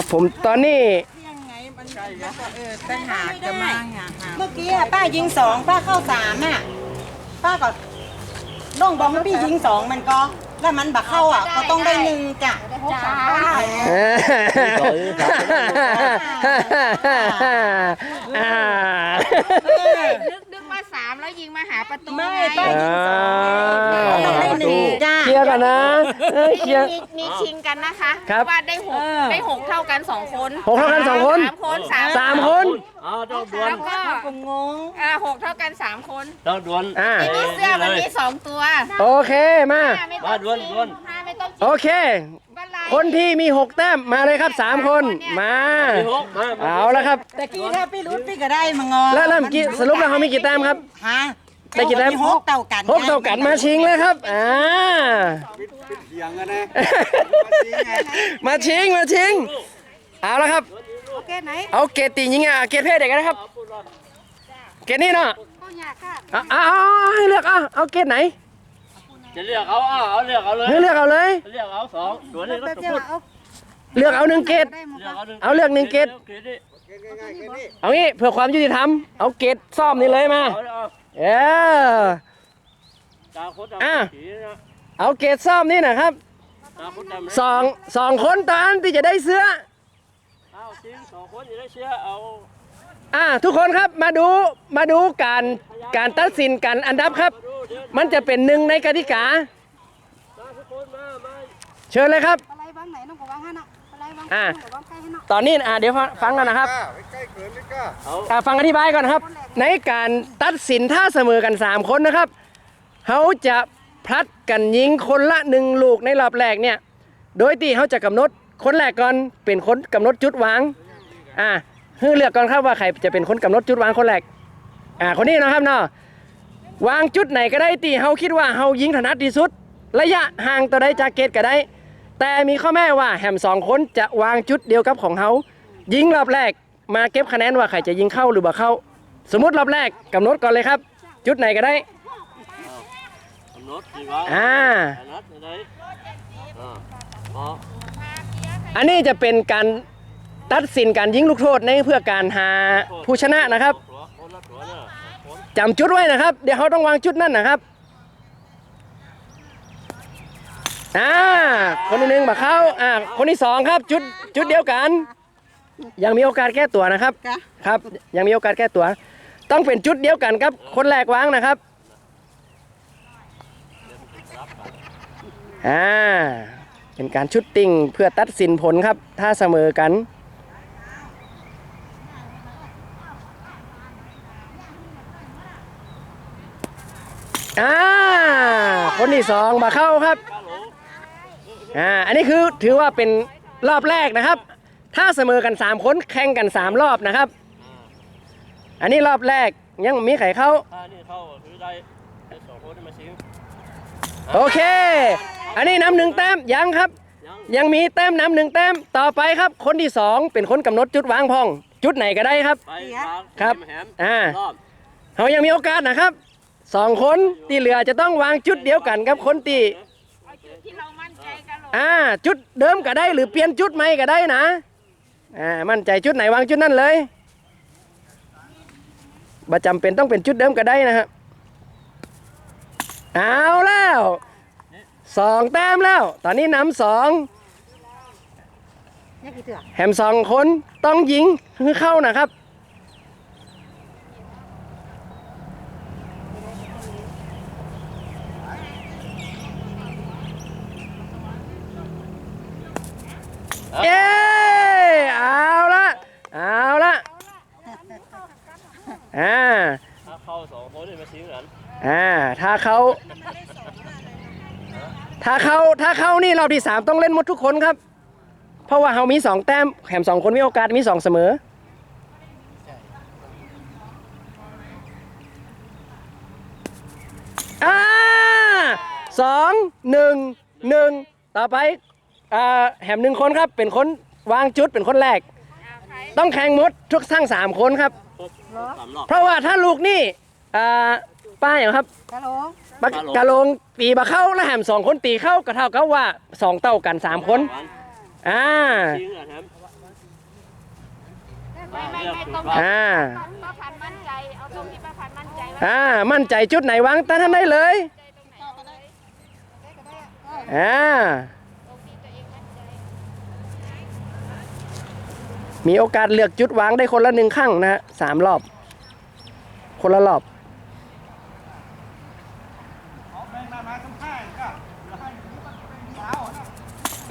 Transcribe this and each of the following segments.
ครับผมตอนนี้ยังไงมันแล้วก็เออปัญหาจะมาไงเมื่อกี้อะป้ายิงสองป้าเข้าสามอะ ป้าก็น้องบอกให้พี่ยิงสองมันก็ แล้วมันบักเข้าอะก็ต้องได้หนึ่งจ้ะจ้าอ่า นึกนึกว่าสา มแล้วยิงมาหาประตูไม่ไงป้ายิงสองต้องได้หนึ่งจ้ะเคลียร์กันนะเอ้ยเคลียร์ มีมีชิงกันนะคะครับว่าได้หกได้หกเท่ากันสองคนหกเท่ากันสองคน สามคนสามสามคนเอาต้องดวลแล้วก็ก็งงอ่าหกเท่ากันสามคนต้องดวลอ่า ทีนี้เสื้อมันมีสองตัวโอเคมา ห้าไม่ต้มาองดวลชิงดวลห้าไม่ต้องโอเค บันไลคนที่มีหกแต้มมาเลยครับสามคนมามีหกมามาเอาแล้วครับ แต่กี้ถ้าพี่รู้พี่ก็ได้มางอแล้วเริ่มกี่สรุปแล้วเขามีกี่แต้มครับ ฮะ ได้กี่แต้มหกเต่ากันหกเท่ากันมาชิงเลยครับอ่าเถียงกันนะมาชิงมาชิงเอาแล้วครับโอเคไหนเอาเกรดตียิงอะเกรดเพศเด็กนะครับ เกรดนี่เนาะก็อยากค่ะเอาเอาเอาให้เลือกเอาเอาเกรดไหนจะเลือกเอาเอาเอาเลือกเอาเลยให้เลือกเอาเลยเลือกเอาสองดวลนี่ก็จะพูดเลือกเอาหนึ่งเกรดเลือกเอาหนึ่งเอาเลือกหนึ่งเกรดเกรดนี่ง่ายๆแค่นี้เอางี้เพื่อความยุติธรรมเอาเกรดซ่อมนี่เลยมา เอาเอาเออ ตาคนตาอะ สีนะเอาเกรดซ่อมนี่นะครับตาคนตาสองสองคนตอนที่จะได้เสื้อ เอาจริงสองคนจะได้เชื่อเอาอ่าทุกคนครับมาดูมาดูการการตัดสินการอันดับครับ มาดูเดี๋ยวมันจะเป็นหนึ่งในกติกาตาทุกคนมามาเชิญเลยครับ อะไรบ้างไหนน้องก็วางให้นะ อะไรบ้างอ่าน้องก็วางใกล้ให้น้องตอนนี้อ่าเดี๋ยวฟังฟังกันนะครับกล้าไปใกล้เขินไม่กล้าเอาอ่าฟังอธิบายก่อนนะครับ ในการตัดสินถ้าเสมอกัน 3 คนนะครับเขาจะพลัดกันยิงคนละหนึ่งลูกในรอบแรกเนี่ย โดยที่เขาจะกำหนดคนแรกก่อนเป็นคนกำหนดจุดวาง อ่าให้เลือกก่อนครับว่าใครจะเป็นคนกำหนดจุดวางคนแรก อ่าคนนี้นะครับเนาะวางจุดไหนก็ได้ที่เขาคิดว่าเขายิงถนัดที่สุด ระยะห่างต่อได้จากเกตก็ได้ แต่มีข้อแม้ว่าแฮมสองคนจะวางจุดเดียวกับของเขายิงรอบแรกมาเก็บคะแนนว่าใครจะยิงเข้าหรือบ่เข้า สมมติรอบแรกกำหนดก่อนเลยครับ จุดไหนก็ได้กำหนดดีวะอ่ากำหนดอะไรอ่าพออันนี้จะเป็นการตัดสินการยิงลูกโทษในเพื่อการหาผู้ชนะนะครับตัวคนละตัวเนี่ยคนจำจุดไว้นะครับ เดี๋ยวเขาต้องวางจุดนั่นนะครับ อ่าคนที่หนึ่งมาเข้าอ่าคนที่สองครับจุดจุดเดียวกัน ยังมีโอกาสแก้ตัวนะครับกะครับ ยังมีโอกาสแก้ตัว ต้องเป็นจุดเดียวกันครับ คนแรกวางนะครับอ่าเป็นการชุดติ่งเพื่อตัดสินผลครับ ถ้าเสมอกัน อ่าคนที่สองมาเข้าครับ อ่าอันนี้คือถือว่าเป็นรอบแรกนะครับ ถ้าเสมอกัน 3 คนแข่งกัน 3 รอบนะครับ อันนี้รอบแรกยังมีใครเข้าถ้านี่เข้าคือได้ได้สองคนได้มาชิงโอเค อันนี้น้ำหนึ่งแต้มยังครับ ยังยังมีแต้มน้ำหนึ่งแต้มต่อไปครับ คนที่สองเป็นคนกำหนดจุดวางพอง จุดไหนก็ได้ครับ ไปทางครับแหมอ่า รอบเขายังมีโอกาสนะครับสองคนที่เหลือจะต้องวางจุดเดียวกันกับคนที่ อกอ่าจุดเดิมก็ได้หรือเปลี่ยนจุดใหม่ก็ได้นะอ่ามั่นใจจุดไหนวางจุดนั่นเลยบ่จำเป็นต้องเป็นจุดเดิมก็ได้นะครับเอาแล้วสองแต้มแล้ว ตอนนี้นำสองนี่กี่เถื่อแฮมสองคนต้องยิงคือเข้านะครับ เย้เอาละเอาละอ่าถ้าเข้าสองคนได้มาชิงกันอ่าถ้าเขาถ้าเขาถ้าเขานี่รอบที่สามต้องเล่นหมดทุกคนครับ เพราะว่าเขามีสองแต้มแถมสองคนมีโอกาสมีสองเสมออ่าสองหนึ่งหนึ่งต่อไป อ่าแหมหนึ่งคนครับเป็นคนวางจุดเป็นคนแรก ต้องแข่งหมดทุกทั้งสามคนครับครบสามรอบเพราะว่าถ้าลูกนี่อ่าป้าอย่างครับฮัลโหลปะกะลงตีบะเข้าแล้วแหมสองคนตีเข้าก็เท่ากับว่าสองเต้ากันสามคนอ่าชิงอะแฮมไม่ไม่ไม่ตรงอ่าป้าพันมั่นใจเอาตรงที่ป้าพันมั่นใจว่าอ่ามั่นใจจุดไหนวางแต่ท่านได้เลยอ่าตรงที่ตัวเองมั่นใจ มีโอกาสเลือกจุดวางได้คนละหนึ่งครั้งนะฮะสามรอบ คนละรอบ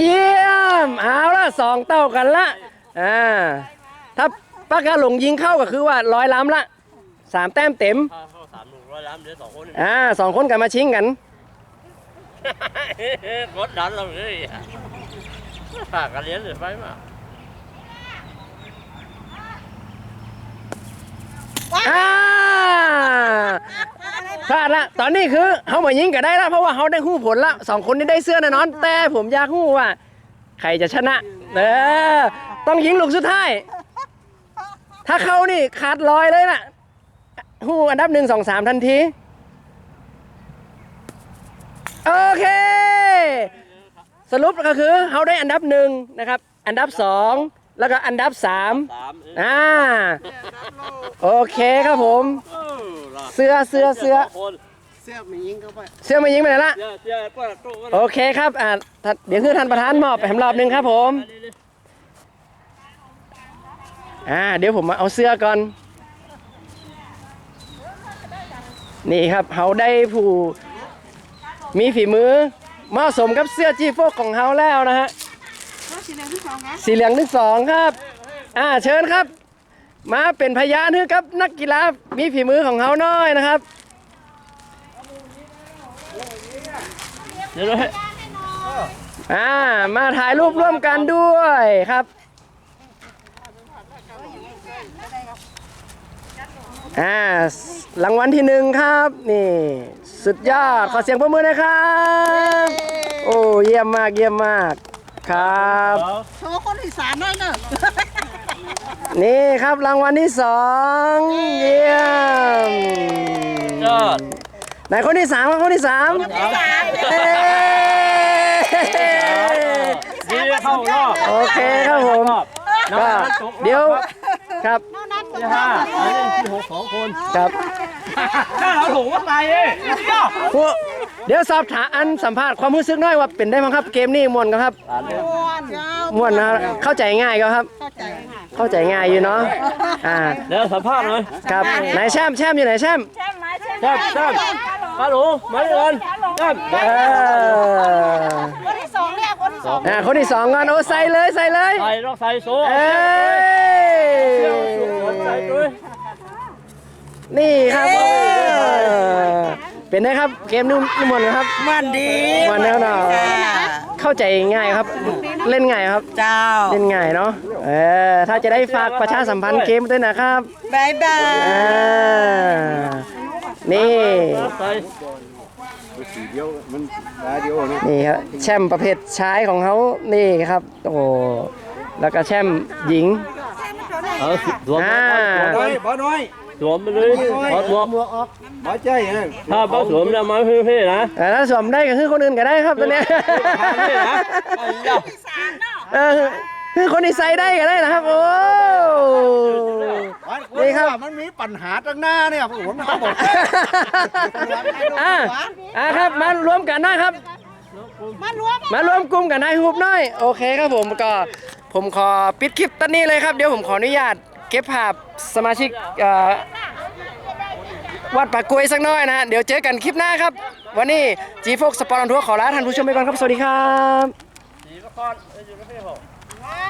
เยี่ยมเอาละสองเต้ากันละอ่าถ้าปากกาหลงยิงเข้าก็คือว่าร้อยล้ำละสามแต้มเต็มถ้าเข้าสามหนึ่งร้อยล้านเดี๋ยวสองคนอ่าสองคนกันมาชิงกันกดดันเราเลยฝากกันเลี้ยงหรือไปมา อ่า พลาดละ ตอนนี้คือเขามายิงก็ได้ละเพราะว่าเขาได้หู้ผลละสองคนนี้ได้เสื้อแน่นอน แต่ผมอยากหู้ว่า ใครจะชนะ เออ ต้องยิงลูกสุดท้าย ถ้าเขานี่ขาดลอยเลยน่ะหู้อันดับหนึ่งสองสามทันที โอเค สรุปก็คือเขาได้อันดับหนึ่งนะครับ อันดับสอง แล้วก็อันดับสามสามเอออ่าโอเคครับผม เออล่ะเสื้อเสื้อเสื้อคนเสียบมียิงเข้าไปเสื้อมายิงไปไหนละ เสื้อเสื้อก็ตู้ก็โอเคครับอ่าท่านเดี๋ยวคือท่านประธานมอบไปแหมรอบหนึ่งครับผม อ่าเดี๋ยวผมมาเอาเสื้อก่อน นี่ครับเขาได้ผู้มีฝีมือเหมาะสมกับเสื้อจีโฟกของเขาแล้วนะฮะ สีเหลืองที่สองครับ อ่าเชิญครับ มาเป็นพยานให้กับนักกีฬามีฝีมือของเขาหน้อยนะครับ เดี๋ยวเลยอ่ามาถ่ายรูปร่วมกันด้วยครับ อ่ารางวัลที่หนึ่งครับ นี่ สุดยอดขอเสียงปรบมือหนะครับ โอ้เยี่ยมมากเยี่ยมมาก ครับ โชว์คนอีสานหน่อยเนอะนี่ครับรางวัลที่สองเยี่ยมยอดไหนคนที่สามครับคนที่สามเอ้ยดีเข้ารอบโอเคครับผมก็เดี๋ยวครับที่ห้าอันนี้ที่หกสองคนครับถ้าเราถูกว่าไปเอ้ยเดียวพวก เดี๋ยวสอบถามอันสัมภาษณ์ความรู้สึกหน้อยว่าเป็นได้มั้งครับ เกมนี้ม่วนกันครับม่วนนะเข้าใจง่ายก็ครับ เข้าใจง่ายอยู่เนาะอ่าเดี๋ยวสัมภาษณ์หน่อยครับไหนแชมป์แชมป์อยู่ไหนแชมป์ใช่ไหมใช่ไหมแซ่บแซ่บฮัลโหลมาเลยก่อนแซ่บเออคนที่สองเรียกคนที่สองอ่าคนที่สองก่อนโอ้ใส่เลยใส่เลยใส่ต้องใส่โซ่เอ้ยใส่ด้วยนี่ครับ เออเป็นไงครับเกมนุ่มนุ่มมวนครับ มันดีมันแน่นอน เข้าใจง่ายครับ เล่นง่ายครับ เจ้าเล่นง่ายเนาะเออถ้าจะได้ฝากประชาสัมพันธ์เกมด้วยนะครับบายบายอ่านี่ใส่สีเดียวมันตาเดียวนะนี่ครับแชมป์ประเภทชายของเขานี่ครับโอ้โหแล้วก็แชมป์หญิง เออสวมอ่าน้อยบ่น้อยสวมไปเลยถอดหมวกบ่ใจฮะถ้าบ่สวมจะมาเพ่ๆนะ แต่ถ้าสวมได้ก็คือคนอื่นก็ได้ครับตัวเนี้ยนี่นะไอ้ยาเออคือคนที่ใส่ได้ก็ได้นะครับ โอ้ นี่ครับ มันมีปัญหาตั้งหน้าเนี่ยผมเขาบอกอ่าอ่าครับมารวมกันนะครับ มารวม มารวมกลุ่มกันให้ฮุบหน่อย โอเคครับผมก็ ผมขอปิดคลิปตอนนี้เลยครับ เดี๋ยวผมขออนุญาตเก็บภาพสมาชิกวัดปากกวยสักน้อยนะ เดี๋ยวเจอกันคลิปหน้าครับ วันนี้จีโฟกสปอร์ตทัวร์ขอลาท่านผู้ชมไปก่อนครับ สวัสดีครับ